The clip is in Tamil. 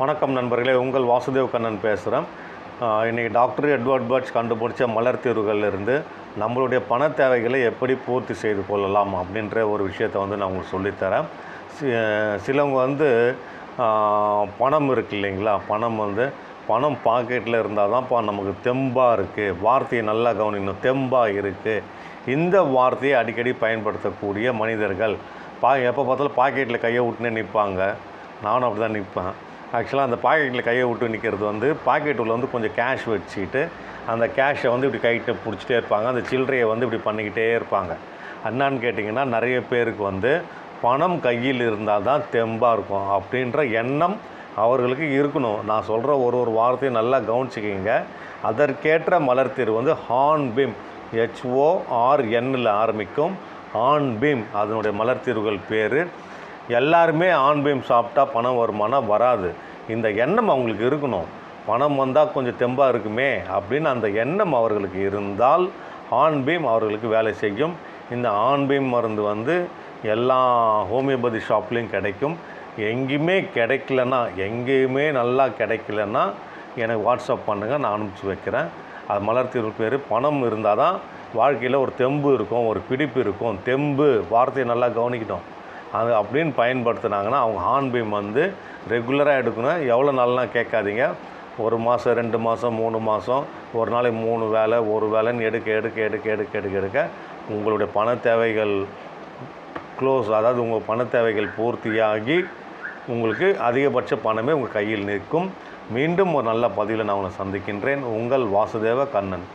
வணக்கம் நண்பர்களே உங்கள் வாசுதேவ் கண்ணன் பேசுகிறேன் இன்றைக்கி டாக்டர் எட்வர்ட் பர்ட்ஸ் கண்டுபிடிச்ச மலர் தீர்வுகள்லேருந்து நம்மளுடைய பண தேவைகளை எப்படி பூர்த்தி செய்து கொள்ளலாம் அப்படின்ற ஒரு விஷயத்தை வந்து நான் உங்களுக்கு சொல்லித்தரேன். சிலவங்க வந்து பணம் இருக்கு இல்லைங்களா? பணம் வந்து பணம் பாக்கெட்டில் இருந்தால் தான்ப்பா நமக்கு தெம்பாக இருக்குது வார்த்தையை நல்லா கவனிக்கணும். தெம்பாக இருக்குது இந்த வார்த்தையை அடிக்கடி பயன்படுத்தக்கூடிய மனிதர்கள் பா எப்போ பார்த்தாலும் பாக்கெட்டில் கையை விட்டுனே நிற்பாங்க நானும் அப்படி தான் நிற்பேன் ஆக்சுவலாக அந்த பாக்கெட்டில் கையை விட்டு நிற்கிறது வந்து பாக்கெட் உள்ள வந்து கொஞ்சம் கேஷ் வச்சுக்கிட்டு அந்த கேஷை வந்து இப்படி கைகிட்ட பிடிச்சிட்டே இருப்பாங்க. அந்த சில்லறையை வந்து இப்படி பண்ணிக்கிட்டே இருப்பாங்க. என்னான்னு கேட்டிங்கன்னா நிறைய பேருக்கு வந்து பணம் கையில் இருந்தால் தான் தெம்பாக இருக்கும் அப்படின்ற எண்ணம் அவர்களுக்கு இருக்கணும். நான் சொல்கிற ஒரு ஒரு வார்த்தையும் நல்லா கவனிச்சிக்கிங்க. அதற்கேற்ற மலர் தீர்வு வந்து பீம் ஹெச்ஓஆர்என்னில் ஆரம்பிக்கும் ஆண்பீம் அதனுடைய மலர் தீர்வுகள் பேர் எல்லாருமே ஆண்பீம் சாப்பிட்டா பணம் வருமானா வராது. இந்த எண்ணம் அவங்களுக்கு இருக்கணும். பணம் வந்தால் கொஞ்சம் தெம்பாக இருக்குமே அப்படின்னு அந்த எண்ணம் அவர்களுக்கு இருந்தால் ஆண்பீம் அவர்களுக்கு வேலை செய்யும். இந்த ஆண்பீம் மருந்து வந்து எல்லா ஹோமியோபதி ஷாப்லேயும் கிடைக்கும். எங்கேயுமே கிடைக்கலன்னா எங்கேயுமே நல்லா கிடைக்கலன்னா எனக்கு வாட்ஸ்அப் பண்ணுங்கள் நான் அனுப்பிச்சி வைக்கிறேன். அது மலர் தீர்வு பேர். பணம் இருந்தால் தான் வாழ்க்கையில் ஒரு தெம்பு இருக்கும் ஒரு பிடிப்பு இருக்கும். தெம்பு வார்த்தையை நல்லா கவனிக்கணும் அது அப்படின்னு பயன்படுத்துனாங்கன்னா அவங்க ஹார்ன்பீம் வந்து ரெகுலராக எடுக்கணும். எவ்வளோ நாள்லாம் கேட்காதீங்க. ஒரு மாதம் ரெண்டு மாதம் மூணு மாதம் ஒரு நாளைக்கு மூணு வேலை ஒரு வேலைன்னு எடுக்க எடுக்க எடுக்க எடுக்க எடுக்க எடுக்க உங்களுடைய பண தேவைகள் க்ளோஸ் அதாவது உங்கள் பண தேவைகள் பூர்த்தியாகி உங்களுக்கு அதிகபட்ச பணமே உங்கள் கையில் நிற்கும். மீண்டும் ஒரு நல்ல பதிவில் நான் உங்களை சந்திக்கின்றேன். உங்கள் வாசுதேவ கண்ணன்.